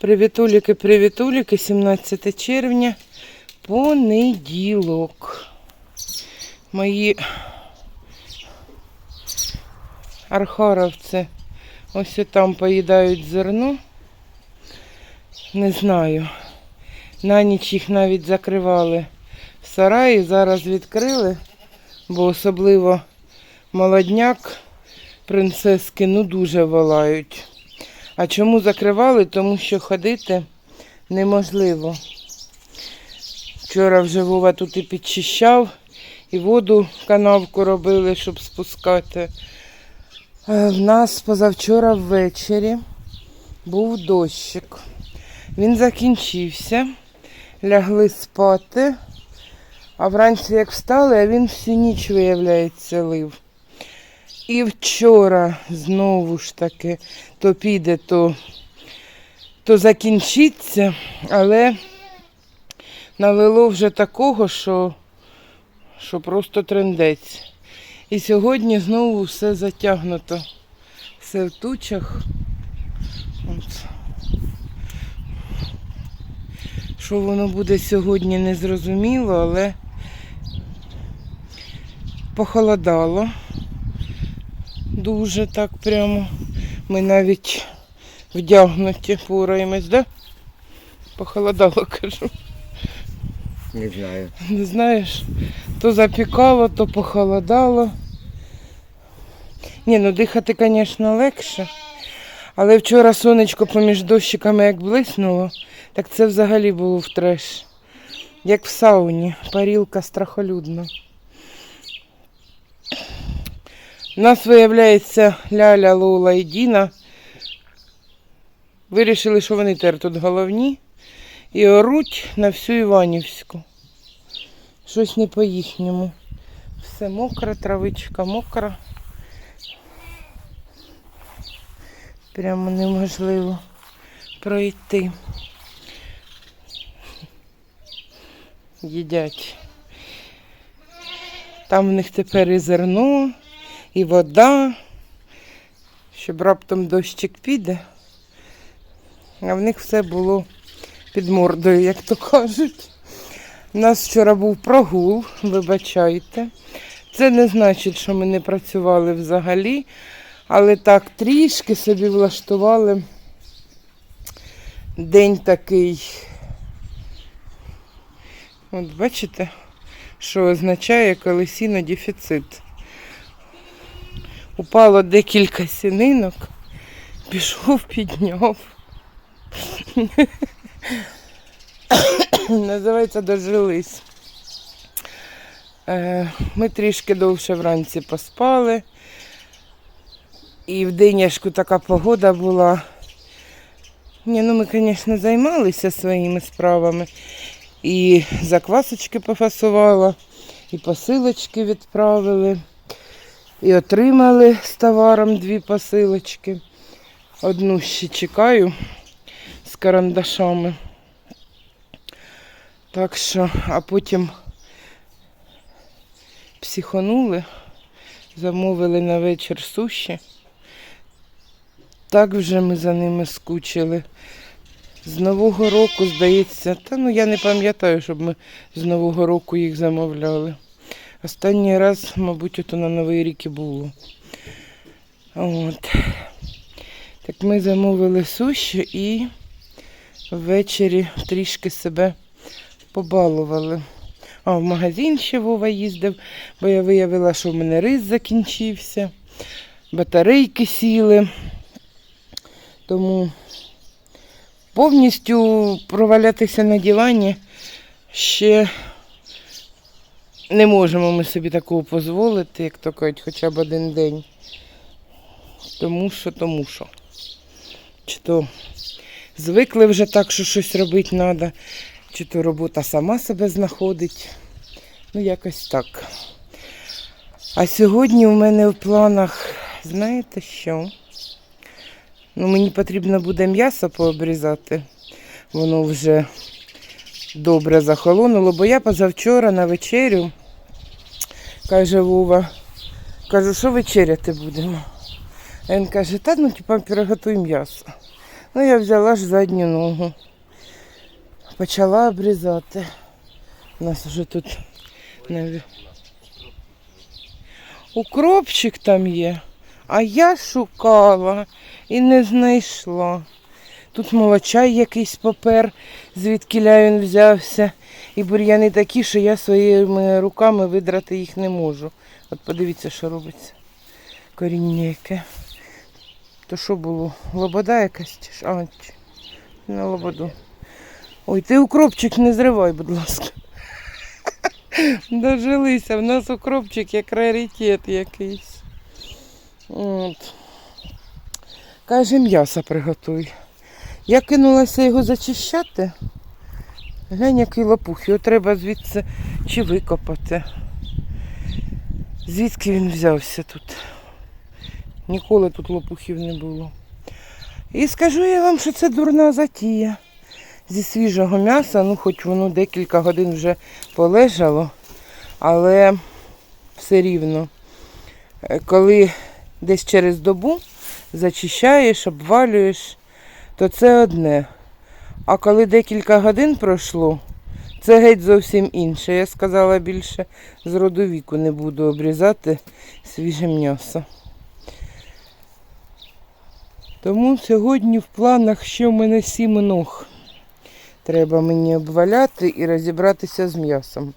Привітуліки, привітуліки, 17 червня, понеділок. Мої архаровці ось там поїдають зерно. Не знаю. На ніч їх навіть закривали в сараї, зараз відкрили, бо особливо молодняк принцески ну дуже волають. А чому закривали? Тому що ходити неможливо. Вчора вже Вова тут і підчищав, і воду канавку робили, щоб спускати. Е, В нас позавчора ввечері був дощик. Він закінчився, лягли спати, а вранці як встали, а він всю ніч, виявляється, лив. І вчора знову ж таки то піде, то, то закінчиться, але налило вже такого, що, що просто трендець. І сьогодні знову все затягнуто. Все в тучах. От. Що воно буде сьогодні, не зрозуміло, але похолодало. Дуже так прямо. Ми навіть вдягнуті пораємось, да? Похолодало, кажу. Не знаю. Не знаєш, то запікало, то похолодало. Ні, ну дихати, звісно, легше. Але вчора сонечко поміж дощиками як блиснуло, так це взагалі було в треш. Як в сауні, парілка страхолюдна. У нас, виявляється, Ляля, Лола і Діна вирішили, що вони тепер тут головні і оруть на всю Іванівську. Щось не по-їхньому. Все мокре, травичка мокра. Прямо неможливо пройти. Їдять. Там в них тепер і зерно, і вода, щоб раптом дощик піде. А в них все було під мордою, як то кажуть. У нас вчора був прогул, вибачайте. Це не значить, що ми не працювали взагалі, але так трішки собі влаштували день такий. От бачите, що означає колесіно дефіцит. Упало декілька сінинок, пішов, підняв. Називається дожились. Е, Ми трішки довше вранці поспали. І в деняшку така погода була. Ні, ну ми, звісно, займалися своїми справами. І заквасочки пофасувала, і посилочки відправили, і отримали з товаром дві посилочки. Одну ще чекаю з карандашами. Так що, а потім психонули, замовили на вечір суші. Так вже ми за ними скучили. З Нового року, здається, та ну я не пам'ятаю, щоб ми з Нового року їх замовляли. Останній раз, мабуть, ото на Новий рік і було. От. Так ми замовили суші і ввечері трішки себе побалували. А в магазин ще Вова їздив, бо я виявила, що в мене рис закінчився, батарейки сіли. Тому повністю провалятися на дивані ще не можемо ми собі такого дозволити, як то кажуть, хоча б один день. Тому що, тому що. Чи то звикли вже так, що щось робити треба, чи то робота сама себе знаходить. Ну, якось так. А сьогодні у мене в планах, знаєте що? Ну, мені потрібно буде м'ясо пообрізати. воно вже добре захолонуло, бо я позавчора на вечерю, каже Вова, кажу, що вечеряти будемо. А він каже, та ну типа приготуй м'ясо. Ну я взяла ж задню ногу, почала обрізати. У нас вже тут укропчик там є, а я шукала і не знайшла. Тут молочай якийсь попер, звідки він взявся. І бур'яни такі, що я своїми руками видрати їх не можу. От подивіться, що робиться. Коріння яке. То що було? Лобода якась? А, на лободу. Ой, ти укропчик не зривай, будь ласка. Дожилися, в нас укропчик як раритет якийсь. От. Каже, м'ясо приготуй. Я кинулася його зачищати. Глянь, який лопух, його треба звідси чи викопати. Звідки він взявся тут? Ніколи тут лопухів не було. І скажу я вам, що це дурна затія. Зі свіжого м'яса, ну хоч воно декілька годин вже полежало, але все рівно, е, коли десь через добу зачищаєш, обвалюєш, то це одне. А коли декілька годин пройшло, це геть зовсім інше. Я сказала більше з роду віку не буду обрізати свіже м'ясо. Тому сьогодні в планах ще в мене сім ног. Треба мені обваляти і розібратися з м'ясом.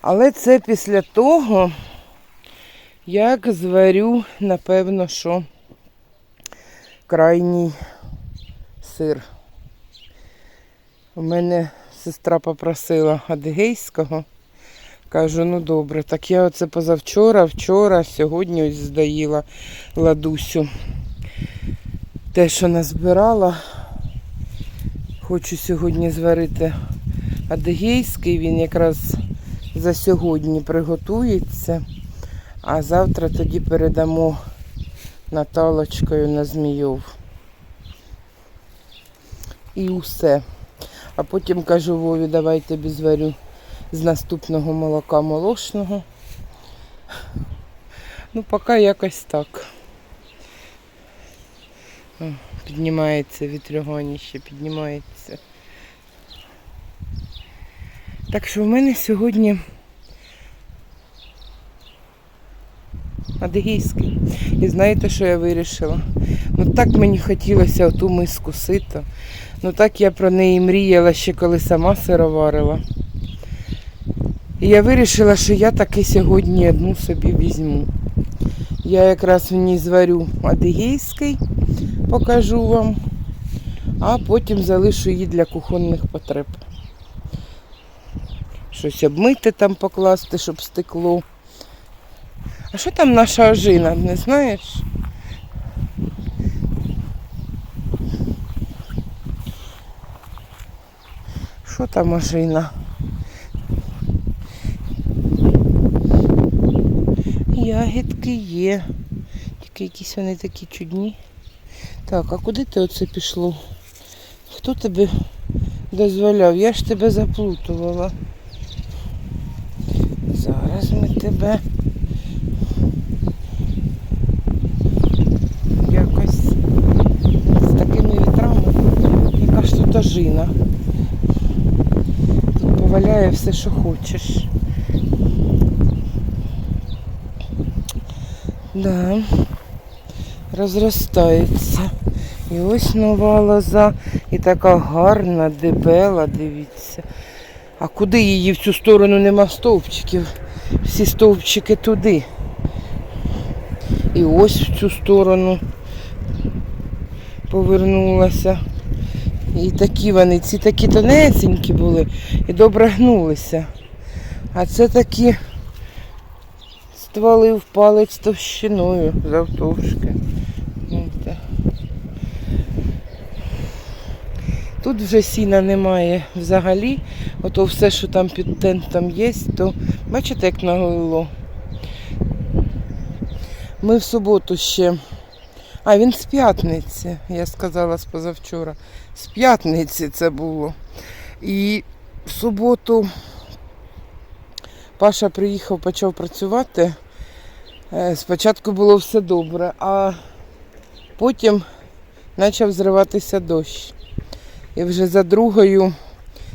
Але це після того, як зварю, напевно, що крайній сир. У мене сестра попросила адигейського. Кажу, ну добре, так я оце позавчора, вчора, сьогодні ось здаїла ладусю. Те, що назбирала, хочу сьогодні зварити адигейський, він якраз за сьогодні приготується, а завтра тоді передамо Наталочкою на Змійов. І усе. А потім кажу Вові, давай тобі зварю з наступного молока молочного. Ну, поки якось так. Піднімається вітрюганіще, піднімається. Так що в мене сьогодні адигейський. І знаєте, що я вирішила? Ну так мені хотілося оту миску сита. Ну так я про неї мріяла ще коли сама сироварила. І я вирішила, що я таки сьогодні одну собі візьму. Я якраз в ній зварю адигейський, покажу вам, а потім залишу її для кухонних потреб. Щось обмити там покласти, щоб стекло. А що там наша ожина, не знаєш? Що там ожина? Ягідки є. Тільки якісь вони такі чудні. Так, а куди ти оце пішло? Хто тебе дозволяв? Я ж тебе заплутувала. Зараз ми тебе якось з такими вітрами. Яка ж тут ожина? Тут поваляє все, що хочеш. Да. Розростається. І ось нова лоза. І така гарна, дебела, дивіться. А куди її в цю сторону нема стовпчиків? Всі стовпчики туди. І ось в цю сторону повернулася. І такі вони, ці такі тонесенькі були і добре гнулися. А це такі стволи в палець товщиною завтовшки. Тут вже сіна немає взагалі. Ото все, що там під тентом є, то бачите, як наголило. Ми в суботу ще. А, він з п'ятниці, я сказала з позавчора. З п'ятниці це було. І в суботу Паша приїхав, почав працювати. Е, Спочатку було все добре, а потім почав зриватися дощ. І вже за другою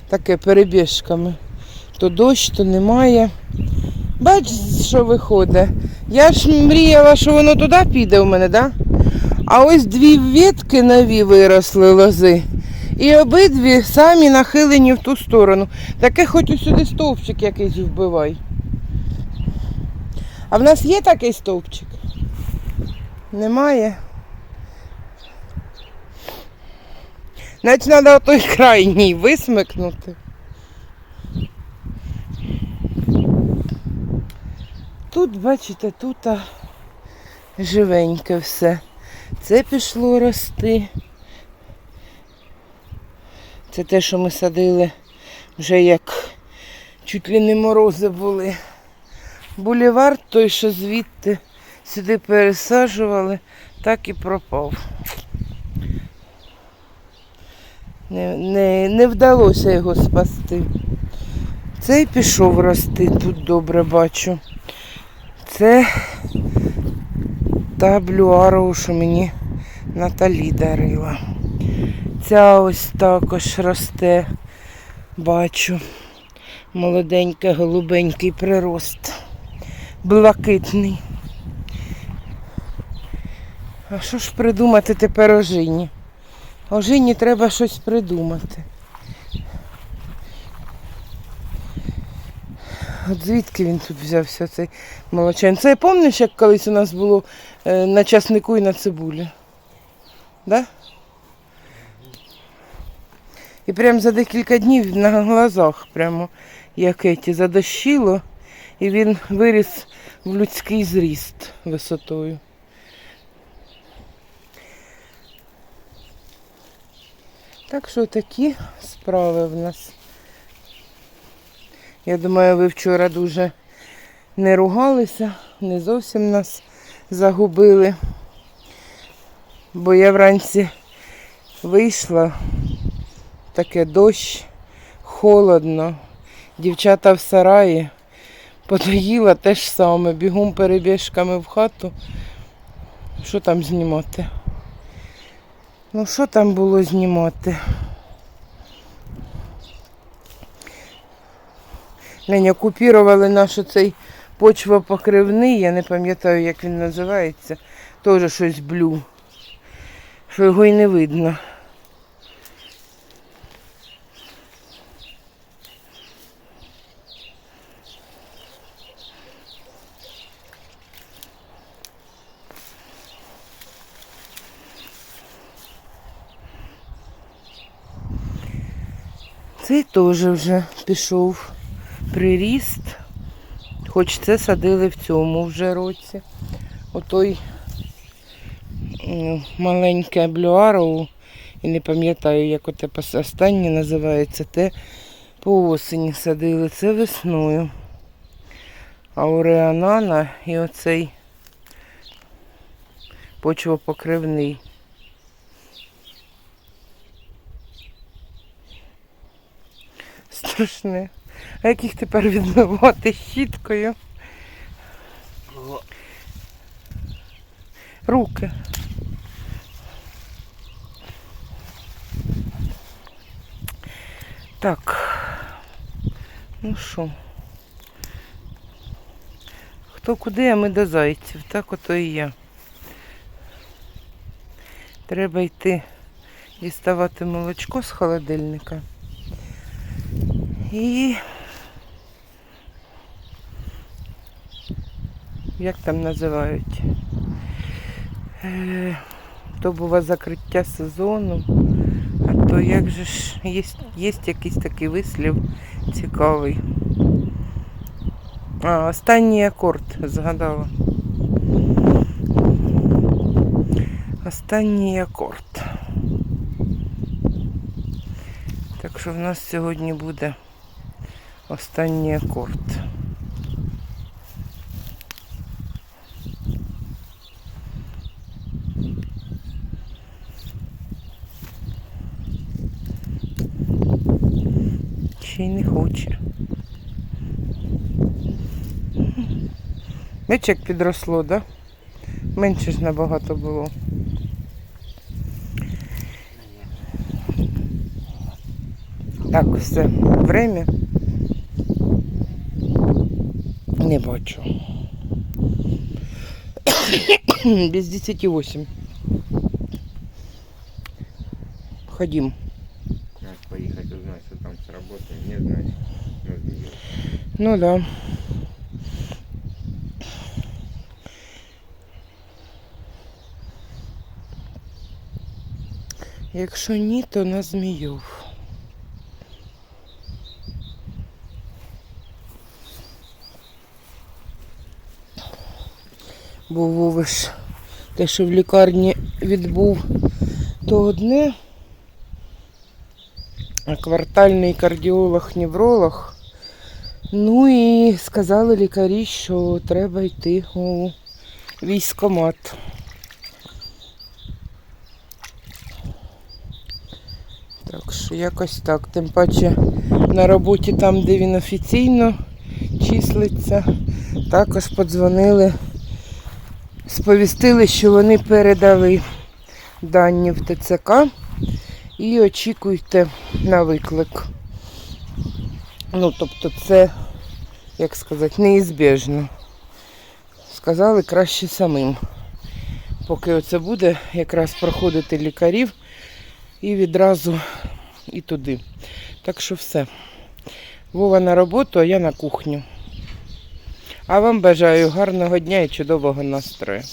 таке перебіжками. То дощ, то немає. Бач, що виходить. Я ж мріяла, що воно туди піде у мене, да? А ось дві ветки нові виросли лози. І обидві самі нахилені в ту сторону. Таке хоч сюди стовпчик якийсь вбивай. А в нас є такий стовпчик? Немає. Значить, треба той крайній висмикнути. Тут, бачите, тут живеньке все. Це пішло рости. Це те, що ми садили вже як чуть ли не морози були. Булівар той, що звідти сюди пересаджували, так і пропав. Не, не, не вдалося його спасти. Цей пішов рости, тут добре бачу. Це та блюароу, що мені Наталі дарила. Ця ось також росте, бачу. Молоденький, голубенький прирост. Блакитний. А що ж придумати тепер ожині? Ожині треба щось придумати. От звідки він тут взявся цей молочен? Це пам'ятаєш, як колись у нас було е, на часнику і на цибулі? Да? І прямо за декілька днів на глазах прямо як еті задощило, і він виріс в людський зріст висотою. Так що такі справи в нас. Я думаю, ви вчора дуже не ругалися, не зовсім нас загубили. Бо я вранці вийшла, таке дощ, холодно, дівчата в сараї, подоїла те ж саме, бігом перебіжками в хату. Що там знімати? Ну що там було знімати? Лень, окупірували наш цей почвопокривний, я не пам'ятаю, як він називається. Теж щось блю. Що його і не видно. Цей теж вже пішов приріст. Хоч це садили в цьому вже році. Отой маленьке блюароу, і не пам'ятаю, як оте останнє називається, те по осені садили, це весною. А ореанана і оцей почвопокривний. Страшне. Як їх тепер відмивати щіткою? Руки. Так. Ну що? Хто куди, а ми до зайців. Так ото і я. Треба йти діставати молочко з холодильника. І як там називають? Е, то було закриття сезону. А то як же ж є, є якийсь такий вислів цікавий. А, останній акорд згадала. Останній акорд. Так що в нас сьогодні буде останній акорд. Ще й не хоче. Бачиш, підросло, так? Да? Менше ж набагато було. Так, все. Время. Не бачу. Без 10 8. Не знать. Ну да. Якщо ні, то на змійов. Бо Вовиш те, що в лікарні відбув, то одне, квартальний кардіолог-невролог Ну і сказали лікарі, що треба йти у військкомат. Так що якось так. Тим паче на роботі там, де він офіційно числиться, також подзвонили, сповістили, що вони передали дані в ТЦК і очікуйте на виклик. Ну, тобто це, як сказати, неізбіжно. Сказали краще самим. Поки оце буде якраз проходити лікарів і відразу і туди. Так що все. Вова на роботу, а я на кухню. А вам бажаю гарного дня і чудового настрою.